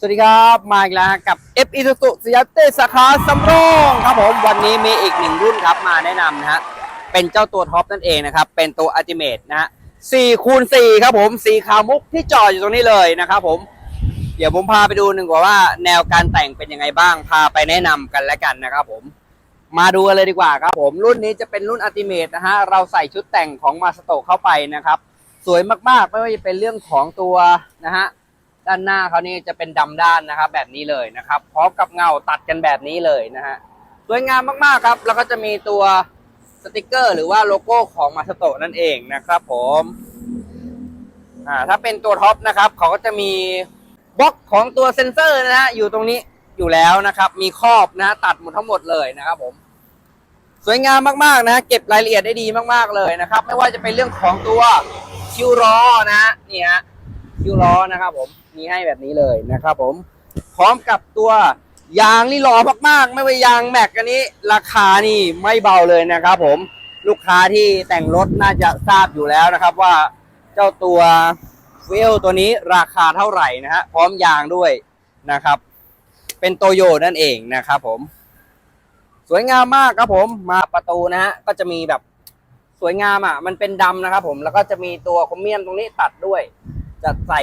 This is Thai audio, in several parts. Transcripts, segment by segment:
สวัสดีครับมาอีกแล้วกับ F i s u z u สยามเตสาขาสำโรงครับผมวันนี้มีอีกหนึ่งรุ่นครับมาแนะนำนะฮะเป็นเจ้าตัวท็อปนั่นเองนะครับ เป็นตัว Ultimate นะฮะ4คูณ4ครับผมสีขาวมุกที่จอดอยู่ตรงนี้เลยนะครับผม เดี๋ยวผมพาไปดูหนึ่งกว่าว่าแนวการแต่งเป็นยังไงบ้าง พาไปแนะนำกันแล้วกันนะครับผม มาดูกันเลยดีกว่าครับผมรุ่นนี้จะเป็นรุ่น Ultimate นะฮะเราใส่ชุดแต่งของมาสโตเข้าไปนะครับ สวยมากๆไม่ว่าจะเป็นเรื่องของตัวนะฮะ ด้านหน้าเขานี่จะเป็นดำด้านนะครับ แบบนี้เลยนะครับพร้อมกับเงาตัดกันแบบนี้เลยนะฮะสวยงามมากๆครับ แล้วก็จะมีตัวสติกเกอร์ หรือว่าโลโก้ของมาสโตนั่นเองนะครับผมอ่าถ้าเป็นตัวท็อปนะครับเขาก็จะมีบล็อกของตัวเซนเซอร์นะฮะอยู่ตรงนี้อยู่แล้วนะครับ มีครอบนะตัดหมดทั้งหมดเลยนะครับผม สวยงามมากๆนะ เก็บรายละเอียดได้ดีมากๆเลยนะครับ ไม่ว่าจะเป็นเรื่องของตัวคิวล้อนะฮะนี่ฮะ คิวล้อนะครับผมมีให้แบบนี้เลยนะครับผม พร้อมกับตัวยางนี่หล่อมากๆ ไม่ว่ายางแม็กอันนี้ ราคานี่ไม่เบาเลยนะครับผมลูกค้าที่แต่งรถน่าจะทราบอยู่แล้วนะครับว่าเจ้าตัวเวลตัวนี้ราคาเท่าไหร่นะฮะพร้อมยางด้วยนะครับ เป็นโตโยนั่นเองนะครับผม สวยงามมากครับผมมาประตูนะฮะก็จะมีแบบสวยงามอะ มันเป็นดำนะครับผมแล้วก็จะมีตัวคอมเมียนตรงนี้ตัดด้วย จะใส่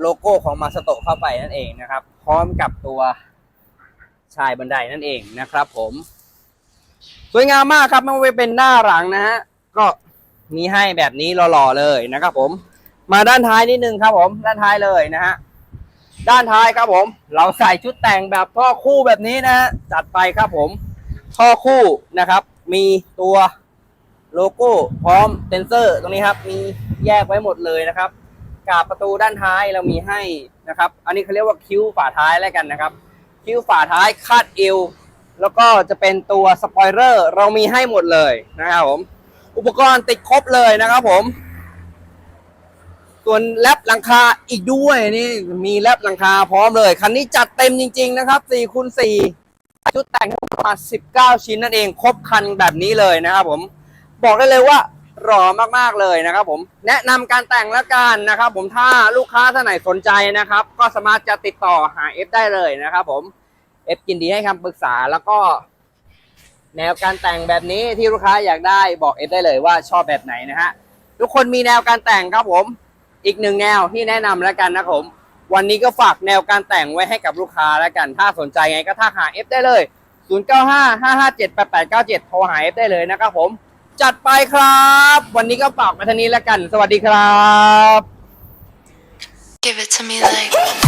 โลโก้ของมาสโตเข้าไปนั่นเองนะครับ พร้อมกับตัวชายบันไดนั่นเองนะครับ ผม สวยงามมากครับไม่ว่าจะเป็นหน้าหลังนะฮะก็มีให้แบบนี้หล่อๆเลยนะครับ ผม มาด้านท้ายนิดนึงครับ ผมด้านท้ายเลยนะฮะด้านท้ายครับผม เราใส่ชุดแต่งแบบท่อคู่แบบนี้นะฮะจัดไปครับผมท่อคู่นะครับ มีตัวโลโก้พร้อมเซนเซอร์ตรงนี้ครับ มีแยกไว้หมดเลยนะครับ กาบประตูด้านท้ายเรามีให้นะครับ อันนี้เขาเรียกว่าคิ้วฝาท้ายแล้วกันนะครับ คิ้วฝาท้ายคาดเอวแล้วก็จะเป็นตัวสปอยเลอร์เรามีให้หมดเลยนะครับผม อุปกรณ์ติดครบเลยนะครับผม ส่วนแลบหลังคาอีกด้วยนี่มีแลบหลังคาพร้อมเลย คันนี้จัดเต็มจริง ๆ นะครับ4คูณ4ชุดแต่งทั้งหมด19 ชิ้นนั่นเอง ครบคันแบบนี้เลยนะครับผม บอกได้เลยว่า หล่อมากๆเลยนะครับผมแนะนำการแต่งแล้วกันนะครับผมถ้าลูกค้าท่านไหนสนใจนะครับ ก็สามารถจะติดต่อหาเอฟได้เลยนะครับผมเอฟยินดีให้คำปรึกษาแล้วก็ แนวการแต่งแบบนี้ที่ลูกค้าอยากได้บอกเอฟได้เลยว่าชอบแบบไหนนะฮะทุกคนมีแนวการแต่งครับผม อีกหนึ่งแนวที่แนะนำแล้วกันนะครับผมวันนี้ก็ฝากแนวการแต่งไว้ให้กับลูกค้าแล้วกัน ถ้าสนใจไงก็ทักหาเอฟได้เลย 0955578897 โทรหาเอฟได้เลยนะครับผม จัดไปครับ วันนี้ก็ฝากมาเท่านี้แล้วกัน สวัสดีครับ Give it to me like